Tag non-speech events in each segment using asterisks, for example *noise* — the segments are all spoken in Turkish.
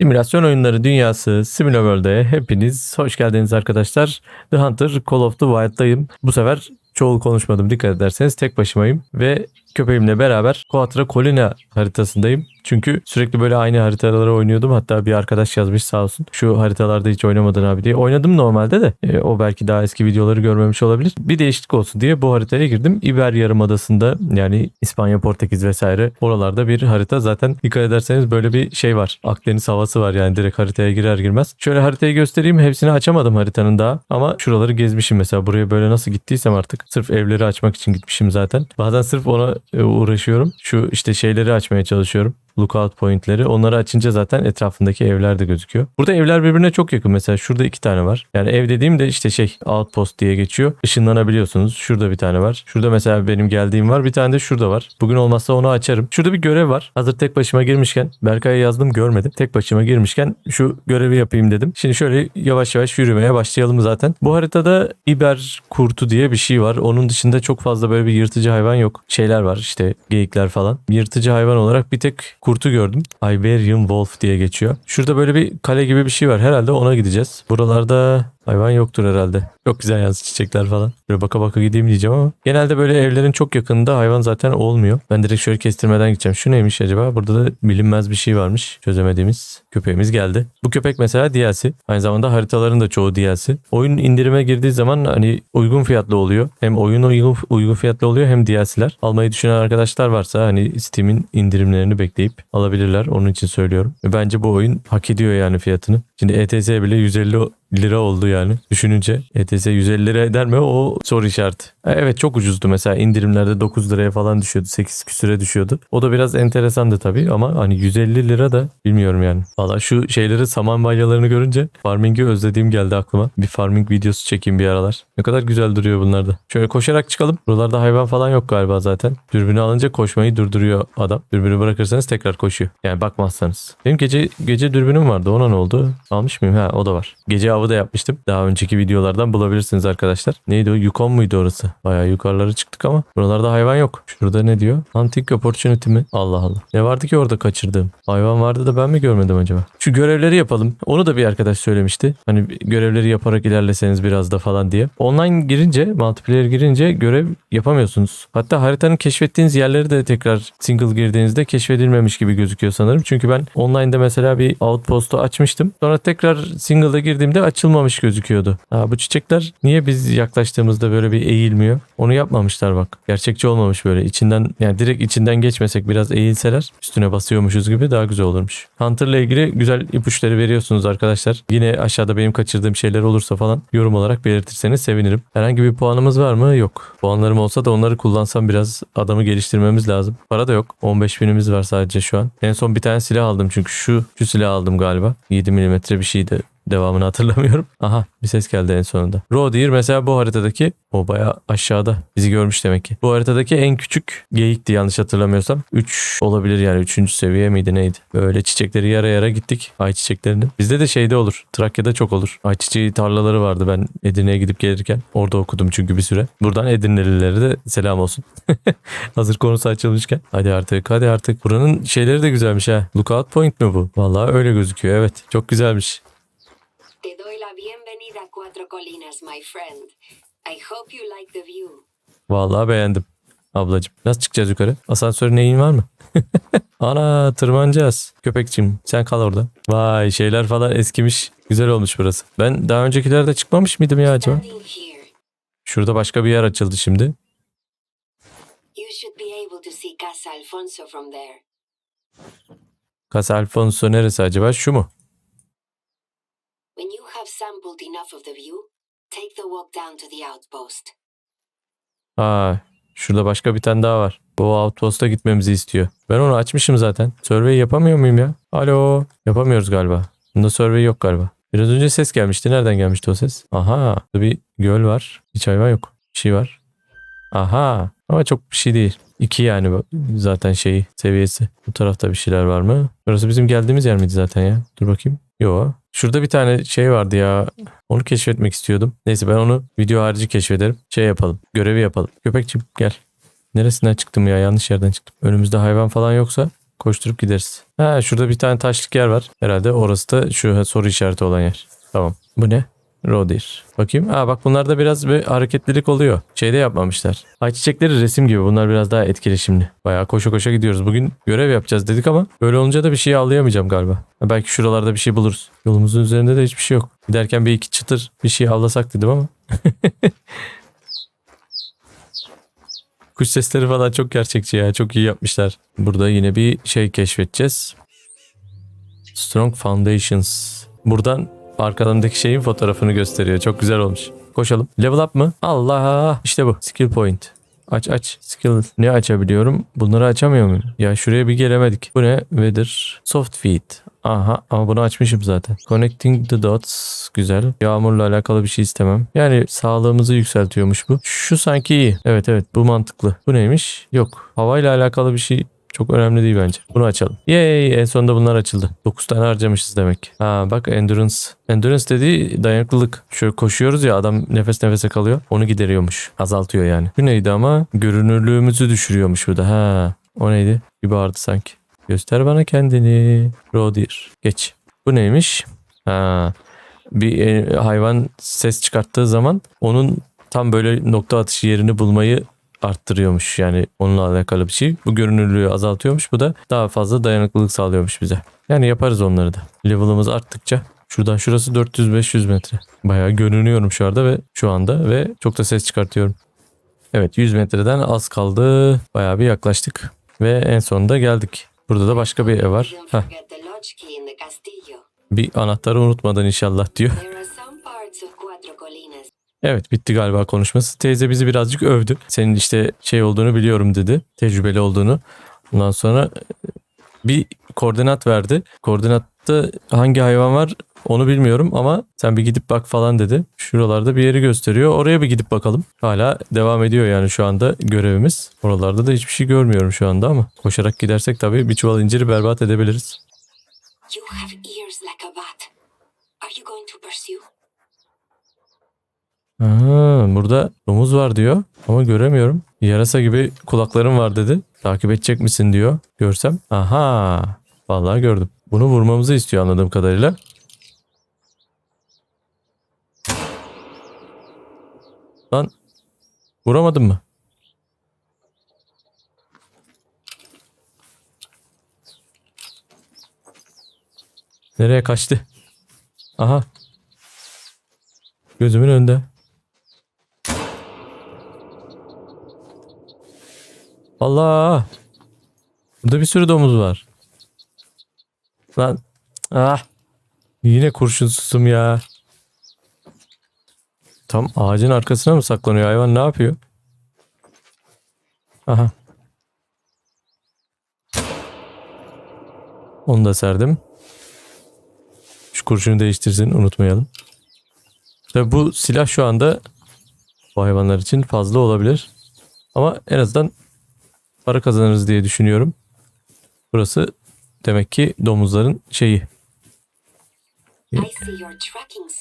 Simülasyon oyunları dünyası Similaworld'e hepiniz hoş geldiniz arkadaşlar. The Hunter Call of the Wild'dayım. Bu sefer çoğul konuşmadım dikkat ederseniz tek başımayım ve köpeğimle beraber Quattro Colina haritasındayım. Çünkü sürekli böyle aynı haritaları oynuyordum. Hatta bir arkadaş yazmış sağ olsun. Şu haritalarda hiç oynamadın abi diye. Oynadım normalde de. E, o belki daha eski videoları görmemiş olabilir. Bir değişiklik olsun diye bu haritaya girdim. İber Yarımadası'nda yani İspanya, Portekiz vesaire oralarda bir harita. Zaten dikkat ederseniz böyle bir şey var. Akdeniz havası var yani direkt haritaya girer girmez. Şöyle haritayı göstereyim. Hepsini açamadım haritanın daha. Ama şuraları gezmişim mesela. Buraya böyle nasıl gittiysem artık. Sırf evleri açmak için gitmişim zaten. Bazen sırf ona uğraşıyorum. Şu işte şeyleri açmaya çalışıyorum lookout pointleri. Onları açınca zaten etrafındaki evler de gözüküyor. Burada evler birbirine çok yakın. Mesela şurada iki tane var. Yani ev dediğim de işte şey outpost diye geçiyor. Işınlanabiliyorsunuz. Şurada bir tane var. Şurada mesela benim geldiğim var. Bir tane de şurada var. Bugün olmazsa onu açarım. Şurada bir görev var. Hazır tek başıma girmişken Berkay'a yazdım görmedim. Tek başıma girmişken şu görevi yapayım dedim. Şimdi şöyle yavaş yavaş yürümeye başlayalım zaten. Bu haritada İber kurtu diye bir şey var. Onun dışında çok fazla böyle bir yırtıcı hayvan yok. Şeyler var işte geyikler falan. Yırtıcı hayvan olarak bir tek kurtu gördüm. Iberian Wolf diye geçiyor. Şurada böyle bir kale gibi bir şey var. Herhalde ona gideceğiz. Buralarda hayvan yoktur herhalde. Çok güzel yalnız çiçekler falan. Böyle baka baka gideyim diyeceğim ama genelde böyle evlerin çok yakınında hayvan zaten olmuyor. Ben direkt şöyle kestirmeden gideceğim. Şu neymiş acaba? Burada da bilinmez bir şey varmış. Çözemediğimiz köpeğimiz geldi. Bu köpek mesela DLC. Aynı zamanda haritaların da çoğu DLC. Oyun indirime girdiği zaman hani uygun fiyatlı oluyor. Hem oyun uygun, uygun fiyatlı oluyor hem DLC'ler. Almayı düşünen arkadaşlar varsa hani Steam'in indirimlerini bekleyip alabilirler. Onun için söylüyorum. Bence bu oyun hak ediyor yani fiyatını. Şimdi ETS bile 150 lira oldu yani. Düşününce ETS 150 lira eder mi o soru işareti. E, Evet çok ucuzdu mesela indirimlerde 9 liraya falan düşüyordu 8 küsüre düşüyordu. O da biraz enteresandı tabii ama hani 150 lira da bilmiyorum yani. Valla şu şeyleri saman balyalarını görünce farming'i özlediğim geldi aklıma. Bir farming videosu çekeyim bir aralar. Ne kadar güzel duruyor bunlar da. Şöyle koşarak çıkalım. Buralarda hayvan falan yok galiba zaten. Dürbünü alınca koşmayı durduruyor adam. Dürbünü bırakırsanız tekrar koşuyor. Yani bakmazsanız. Benim gece gece dürbünüm vardı. Ona ne oldu? Almış mıyım? Ha o da var. Gece avı da yapmıştım. Daha önceki videolardan bulabilirsiniz arkadaşlar. Neydi o? Yukon muydu orası? Bayağı yukarılara çıktık ama buralarda hayvan yok. Şurada ne diyor? Hunting opportunity mi? Allah Allah. Ne vardı ki orada kaçırdığım? Hayvan vardı da ben mi görmedim acaba? Şu görevleri yapalım. Onu da bir arkadaş söylemişti. Hani görevleri yaparak ilerleseniz biraz da falan diye. Online girince, multiplayer girince görev yapamıyorsunuz. Hatta haritanın keşfettiğiniz yerleri de tekrar single girdiğinizde keşfedilmemiş gibi gözüküyor sanırım. Çünkü ben online'da mesela bir outpost'u açmıştım. Sonra tekrar single'a girdiğimde açılmamış gözüküyordu. Ha, bu çiçekler niye biz yaklaştığımızda böyle bir eğilmiyor? Onu yapmamışlar bak. Gerçekçi olmamış böyle. İçinden yani direkt içinden geçmesek biraz eğilseler üstüne basıyormuşuz gibi daha güzel olurmuş. Hunter'la ilgili güzel ipuçları veriyorsunuz arkadaşlar. Yine aşağıda benim kaçırdığım şeyler olursa falan yorum olarak belirtirseniz sevinirim. Herhangi bir puanımız var mı? Yok. Puanlarım olsa da onları kullansam biraz adamı geliştirmemiz lazım. Para da yok. 15 binimiz var sadece şu an. En son bir tane silah aldım çünkü şu şu silah aldım galiba. 7 milimetre bir şeydi. Devamını hatırlamıyorum. Aha bir ses geldi en sonunda. Rodeer mesela bu haritadaki o baya aşağıda bizi görmüş demek ki. Bu haritadaki en küçük geyikti yanlış hatırlamıyorsam. 3 olabilir yani 3. seviye miydi neydi? Böyle çiçekleri yara yara gittik. Ay çiçeklerini. Bizde de şeyde olur. Trakya'da çok olur. Ay çiçeği tarlaları vardı ben Edirne'ye gidip gelirken. Orada okudum çünkü bir süre. Buradan Edirnelilere de selam olsun. *laughs* Hazır konusu açılmışken. Hadi artık hadi artık. Buranın şeyleri de güzelmiş ha. Lookout point mi bu? Vallahi öyle gözüküyor evet. Çok güzelmiş. Te doy la bienvenida a Cuatro Colinas, my friend. I hope you like the view. Vallahi beğendim ablacığım. Nasıl çıkacağız yukarı? Asansör neyin var mı? *laughs* Ana tırmanacağız. Köpekçim sen kal orada. Vay şeyler falan eskimiş. Güzel olmuş burası. Ben daha öncekilerde çıkmamış mıydım ya acaba? Şurada başka bir yer açıldı şimdi. Casa Alfonso neresi acaba? Şu mu? When you have sampled enough of the view, take the walk down to the outpost. Aa, şurada başka bir tane daha var. Bu outpost'a gitmemizi istiyor. Ben onu açmışım zaten. Survey yapamıyor muyum ya? Alo. Yapamıyoruz galiba. Bunda survey yok galiba. Biraz önce ses gelmişti. Nereden gelmişti o ses? Aha. Bir göl var. Hiç hayvan yok. Bir şey var. Aha. Ama çok bir şey değil. İki yani bu- zaten şeyi seviyesi. Bu tarafta bir şeyler var mı? Burası bizim geldiğimiz yer miydi zaten ya? Dur bakayım. Yo. Şurada bir tane şey vardı ya. Onu keşfetmek istiyordum. Neyse ben onu video harici keşfederim. Şey yapalım. Görevi yapalım. Köpekçim gel. Neresinden çıktım ya? Yanlış yerden çıktım. Önümüzde hayvan falan yoksa koşturup gideriz. Ha şurada bir tane taşlık yer var. Herhalde orası da şu soru işareti olan yer. Tamam. Bu ne? Rodir. Bakayım. Aa bak bunlarda biraz bir hareketlilik oluyor. Şeyde yapmamışlar. Ayçiçekleri resim gibi. Bunlar biraz daha etkileşimli. Bayağı koşa koşa gidiyoruz. Bugün görev yapacağız dedik ama böyle olunca da bir şey avlayamayacağım galiba. Ha, belki şuralarda bir şey buluruz. Yolumuzun üzerinde de hiçbir şey yok. Giderken bir iki çıtır bir şey avlasak dedim ama. *laughs* Kuş sesleri falan çok gerçekçi ya. Çok iyi yapmışlar. Burada yine bir şey keşfedeceğiz. Strong Foundations. Buradan arkalarındaki şeyin fotoğrafını gösteriyor. Çok güzel olmuş. Koşalım. Level up mı? Allah! İşte bu. Skill point. Aç aç. Skill. Ne açabiliyorum? Bunları açamıyor muyum? Ya şuraya bir gelemedik. Bu ne? Weather. Soft feed. Aha ama bunu açmışım zaten. Connecting the dots. Güzel. Yağmurla alakalı bir şey istemem. Yani sağlığımızı yükseltiyormuş bu. Şu sanki iyi. Evet evet bu mantıklı. Bu neymiş? Yok. Havayla alakalı bir şey çok önemli değil bence. Bunu açalım. Yay en sonunda bunlar açıldı. 9 tane harcamışız demek. Ha bak endurance. Endurance dediği dayanıklılık. Şöyle koşuyoruz ya adam nefes nefese kalıyor. Onu gideriyormuş. Azaltıyor yani. Bu neydi ama? Görünürlüğümüzü düşürüyormuş bu da. Ha o neydi? Bir bağırdı sanki. Göster bana kendini. Rodir. Geç. Bu neymiş? Ha bir e, hayvan ses çıkarttığı zaman onun tam böyle nokta atışı yerini bulmayı arttırıyormuş. Yani onunla alakalı bir şey. Bu görünürlüğü azaltıyormuş. Bu da daha fazla dayanıklılık sağlıyormuş bize. Yani yaparız onları da. Level'ımız arttıkça Şuradan şurası 400-500 metre. Bayağı görünüyorum şu anda ve şu anda ve çok da ses çıkartıyorum. Evet 100 metreden az kaldı. Bayağı bir yaklaştık. Ve en sonunda geldik. Burada da başka bir ev var. Heh, bir anahtarı unutmadan inşallah diyor. There are some parts of Cuatro Colinas Evet bitti galiba konuşması. Teyze bizi birazcık övdü. Senin işte şey olduğunu biliyorum dedi. Tecrübeli olduğunu. Ondan sonra e, bir koordinat verdi. Koordinatta hangi hayvan var onu bilmiyorum ama sen bir gidip bak falan dedi. Şuralarda bir yeri gösteriyor. Oraya bir gidip bakalım. Hala devam ediyor yani şu anda görevimiz. Oralarda da hiçbir şey görmüyorum şu anda ama koşarak gidersek tabii bir çuval inciri berbat edebiliriz. You have ears like a bat. Are you going to pursue? Aa, burada domuz var diyor ama göremiyorum. Yarasa gibi kulaklarım var dedi. Takip edecek misin diyor. Görsem. Aha. Vallahi gördüm. Bunu vurmamızı istiyor anladığım kadarıyla. Lan vuramadın mı? Nereye kaçtı? Aha. Gözümün önünde. Allah! Burada bir sürü domuz var. Lan ah! Yine kurşunsuzum ya. Tam ağacın arkasına mı saklanıyor hayvan ne yapıyor? Aha. Onu da serdim. Şu kurşunu değiştirsin unutmayalım. Tabi bu silah şu anda bu hayvanlar için fazla olabilir. Ama en azından para kazanırız diye düşünüyorum. Burası demek ki domuzların şeyi.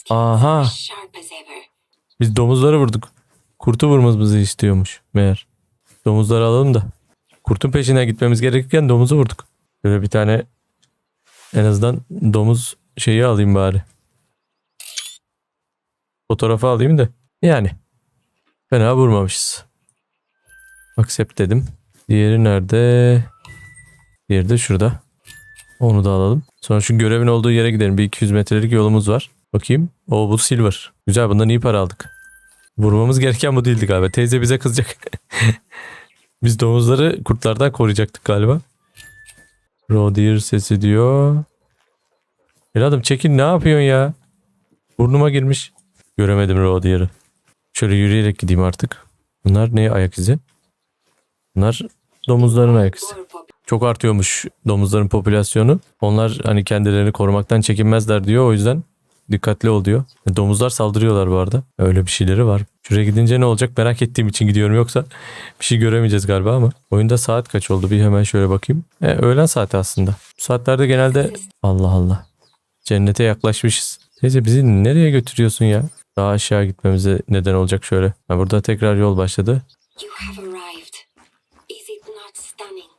Aha. Biz domuzları vurduk. Kurtu vurmamızı istiyormuş meğer. Domuzları alalım da. Kurtun peşine gitmemiz gerekirken domuzu vurduk. Böyle bir tane en azından domuz şeyi alayım bari. Fotoğrafı alayım da. Yani. Fena vurmamışız. Accept dedim. Diğeri nerede? Diğeri de şurada. Onu da alalım. Sonra şu görevin olduğu yere gidelim. Bir 200 metrelik yolumuz var. Bakayım. O bu silver. Güzel bundan iyi para aldık. Vurmamız gereken bu değildi galiba. Teyze bize kızacak. *laughs* Biz domuzları kurtlardan koruyacaktık galiba. Rodir sesi diyor. Evladım çekin ne yapıyorsun ya? Burnuma girmiş. Göremedim Rodir'i. Şöyle yürüyerek gideyim artık. Bunlar ne ayak izi? Bunlar domuzların ayak izi. Çok artıyormuş domuzların popülasyonu. Onlar hani kendilerini korumaktan çekinmezler diyor. O yüzden dikkatli ol diyor. E, Domuzlar saldırıyorlar bu arada. Öyle bir şeyleri var. Şuraya gidince ne olacak merak ettiğim için gidiyorum. Yoksa bir şey göremeyeceğiz galiba ama. Oyunda saat kaç oldu? Bir hemen şöyle bakayım. E, öğlen saati aslında. Bu saatlerde genelde Allah Allah. Cennete yaklaşmışız. Teyze bizi nereye götürüyorsun ya? Daha aşağı gitmemize neden olacak şöyle. Ha, burada tekrar yol başladı. You have arrived. Is it not stunning?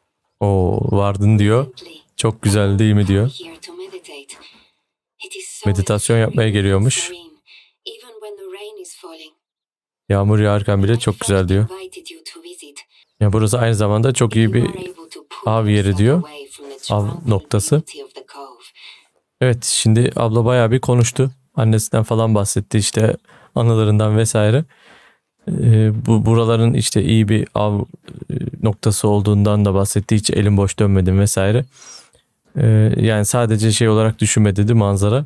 O vardın diyor. Çok güzel değil mi diyor. Meditasyon yapmaya geliyormuş. Yağmur yağarken bile çok güzel diyor. Ya burası aynı zamanda çok iyi bir av yeri diyor. Av noktası. Evet şimdi abla bayağı bir konuştu. Annesinden falan bahsetti işte anılarından vesaire. Ee, bu buraların işte iyi bir av e, noktası olduğundan da bahsetti. Hiç elim boş dönmedim vesaire. Ee, yani sadece şey olarak düşünme dedi manzara.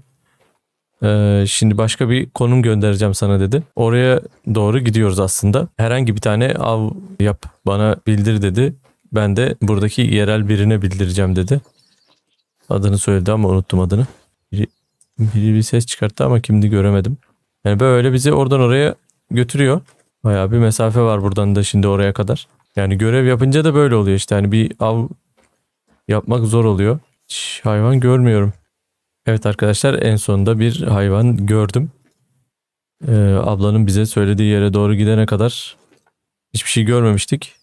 Ee, şimdi başka bir konum göndereceğim sana dedi. Oraya doğru gidiyoruz aslında. Herhangi bir tane av yap bana bildir dedi. Ben de buradaki yerel birine bildireceğim dedi. Adını söyledi ama unuttum adını. Biri, biri bir ses çıkarttı ama kimdi göremedim. Yani böyle bizi oradan oraya götürüyor. Bayağı bir mesafe var buradan da şimdi oraya kadar. Yani görev yapınca da böyle oluyor işte. Hani bir av yapmak zor oluyor. Hiç hayvan görmüyorum. Evet arkadaşlar en sonunda bir hayvan gördüm. Ee, ablanın bize söylediği yere doğru gidene kadar hiçbir şey görmemiştik.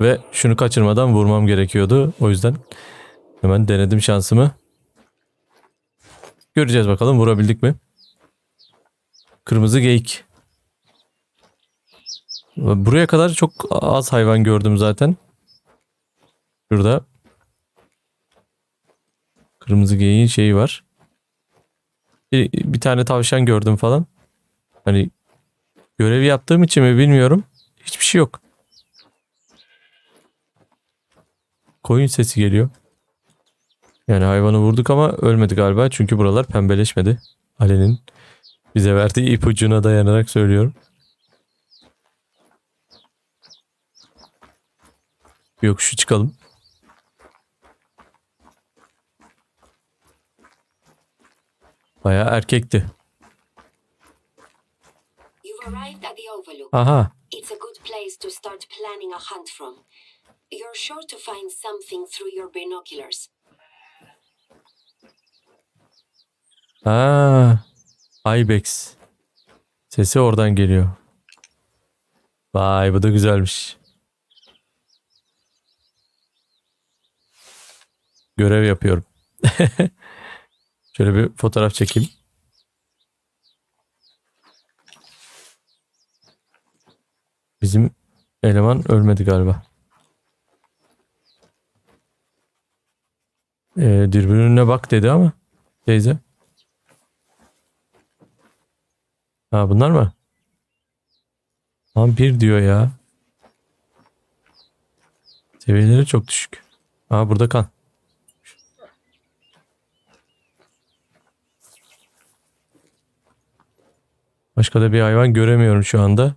Ve şunu kaçırmadan vurmam gerekiyordu. O yüzden hemen denedim şansımı. Göreceğiz bakalım vurabildik mi? Kırmızı geyik. Buraya kadar çok az hayvan gördüm zaten. Şurada. Kırmızı geyiğin şeyi var. Bir, bir tane tavşan gördüm falan. Hani görev yaptığım için mi bilmiyorum. Hiçbir şey yok. Koyun sesi geliyor. Yani hayvanı vurduk ama ölmedi galiba. Çünkü buralar pembeleşmedi. Ali'nin bize verdiği ipucuna dayanarak söylüyorum. Bir yokuşu çıkalım. Bayağı erkekti. Aha. It's a good place to start planning a hunt from. You're sure to find something through your binoculars. Aa, Ibex. Sesi oradan geliyor. Vay bu da güzelmiş. Görev yapıyorum. *laughs* Şöyle bir fotoğraf çekeyim. Bizim eleman ölmedi galiba. Ee, dürbününe bak dedi ama teyze. Ha bunlar mı? Lan bir diyor ya. Seviyeleri çok düşük. Aa burada kan. Başka da bir hayvan göremiyorum şu anda.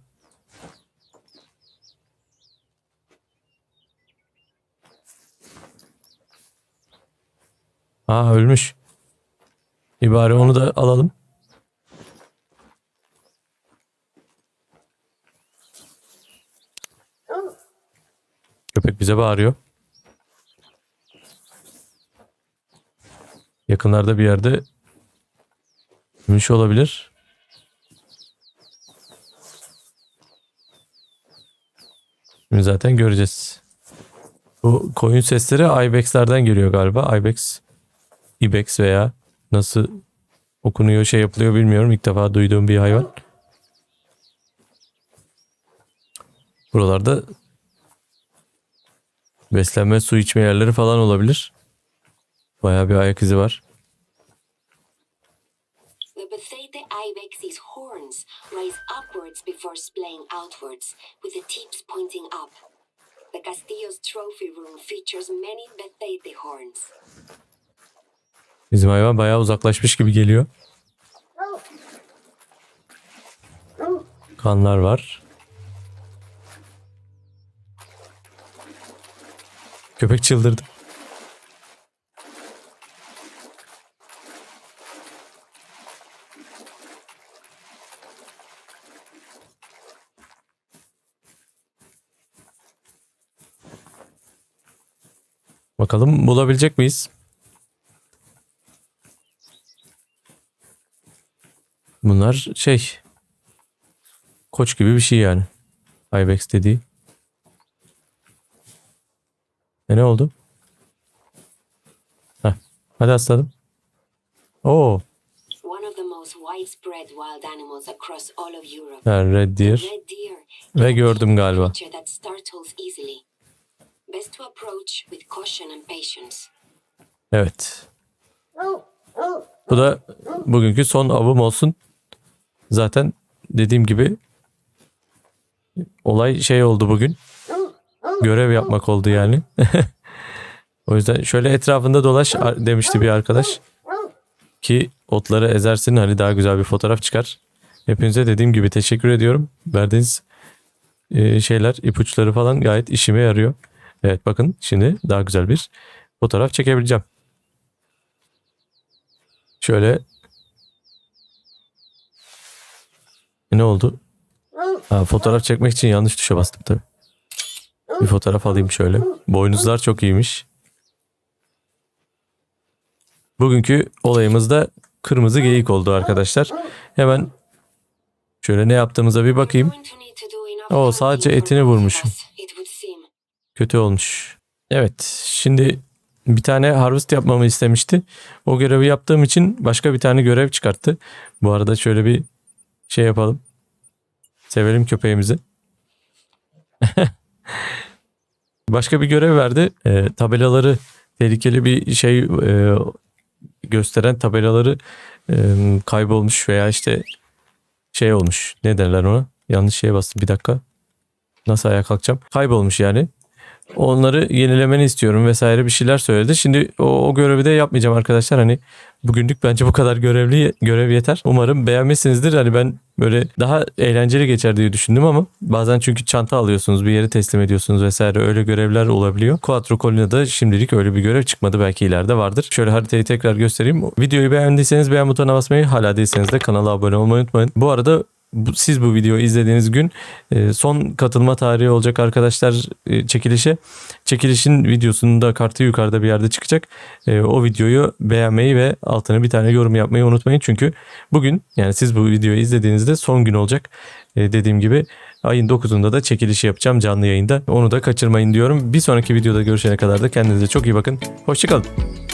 Aa ölmüş. İbari onu da alalım. Köpek bize bağırıyor. Yakınlarda bir yerde ölmüş olabilir. Şimdi zaten göreceğiz. Bu koyun sesleri Ibex'lerden geliyor galiba. Ibex, Ibex veya nasıl okunuyor şey yapılıyor bilmiyorum. İlk defa duyduğum bir hayvan. Buralarda beslenme su içme yerleri falan olabilir. Bayağı bir ayak izi var. The Bethesda ibex's horns rise upwards before splaying outwards, with the tips pointing up. The Castillo's trophy room features many Bethesda horns. Bizim hayvan bayağı uzaklaşmış gibi geliyor. Kanlar var. Köpek çıldırdı. Bakalım bulabilecek miyiz? Bunlar şey koç gibi bir şey yani. Ibex dediği. ne oldu? Heh. Hadi aslanım. Oo. Ha, red deer. Ve gördüm galiba. Best to approach with caution and patience. Evet. Bu da bugünkü son avım olsun. Zaten dediğim gibi olay şey oldu bugün. Görev yapmak oldu yani. *laughs* o yüzden şöyle etrafında dolaş demişti bir arkadaş. Ki otları ezersin hani daha güzel bir fotoğraf çıkar. Hepinize dediğim gibi teşekkür ediyorum. Verdiğiniz e, şeyler, ipuçları falan gayet işime yarıyor. Evet bakın şimdi daha güzel bir fotoğraf çekebileceğim. Şöyle E, ne oldu? Ha, fotoğraf çekmek için yanlış tuşa bastım tabii. Bir fotoğraf alayım şöyle. Boynuzlar çok iyiymiş. Bugünkü olayımız da kırmızı geyik oldu arkadaşlar. Hemen şöyle ne yaptığımıza bir bakayım. Hunting sadece etini vurmuşum. Kötü olmuş. Evet şimdi bir tane harvest yapmamı istemişti. O görevi yaptığım için başka bir tane görev çıkarttı. Bu arada şöyle bir şey yapalım. Sevelim köpeğimizi. *laughs* başka bir görev verdi. Ee, tabelaları tehlikeli bir şey e, gösteren tabelaları e, kaybolmuş veya işte şey olmuş. Ne derler ona? Yanlış şeye bastım bir dakika. Nasıl ayağa kalkacağım? Kaybolmuş yani. Onları yenilemeni istiyorum vesaire bir şeyler söyledi. Şimdi o, o görevi de yapmayacağım arkadaşlar. Hani bugünlük bence bu kadar görevli görev yeter. Umarım beğenmişsinizdir. Hani ben böyle daha eğlenceli geçer diye düşündüm ama bazen çünkü çanta alıyorsunuz, bir yere teslim ediyorsunuz vesaire öyle görevler olabiliyor. Quattro Colina'da şimdilik öyle bir görev çıkmadı. Belki ileride vardır. Şöyle haritayı tekrar göstereyim. Videoyu beğendiyseniz beğen butonuna basmayı, hala değilseniz de kanala abone olmayı unutmayın. Bu arada siz bu videoyu izlediğiniz gün e, son katılma tarihi olacak arkadaşlar e, çekilişe. Çekilişin videosunun da kartı yukarıda bir yerde çıkacak. E, o videoyu beğenmeyi ve altına bir tane yorum yapmayı unutmayın. Çünkü bugün yani siz bu videoyu izlediğinizde son gün olacak. Dediğim gibi ayın 9'unda da çekilişi yapacağım canlı yayında. Onu da kaçırmayın diyorum. Bir sonraki videoda görüşene kadar da kendinize çok iyi bakın. Hoşçakalın.